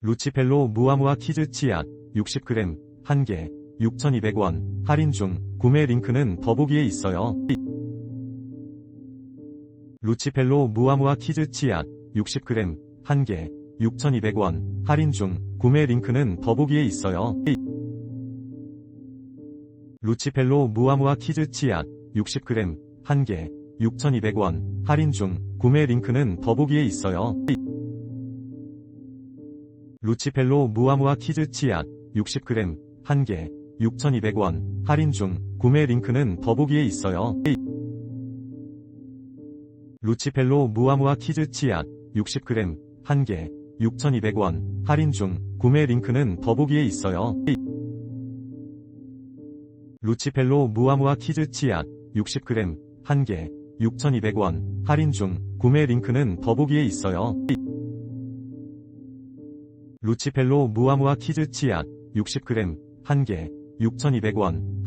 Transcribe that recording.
루치펠로 무아무아 키즈 치약 60g 1개 6,200원 할인 중 구매 링크는 더보기에 있어요. 루치펠로 무아무아 키즈 치약 60g 1개 6,200원 할인 중 구매 링크는 더보기에 있어요. 루치펠로 무아무아 키즈 치약 60g 1개 6,200원 할인 중 구매 링크는 더보기에 있어요. 루치펠로 무아무아 키즈 치약 60g 1개 6,200원 할인 중 구매 링크는 더보기에 있어요. 루치펠로 무아무아 키즈 치약 60g 1개 6,200원 할인 중 구매 링크는 더보기에 있어요. 루치펠로 무아무아 키즈 치약 60g 1개 6,200원 할인 중 구매 링크는 더보기에 있어요. 루치펠로 무아무아 키즈 치약 60g 1개 6,200원 할인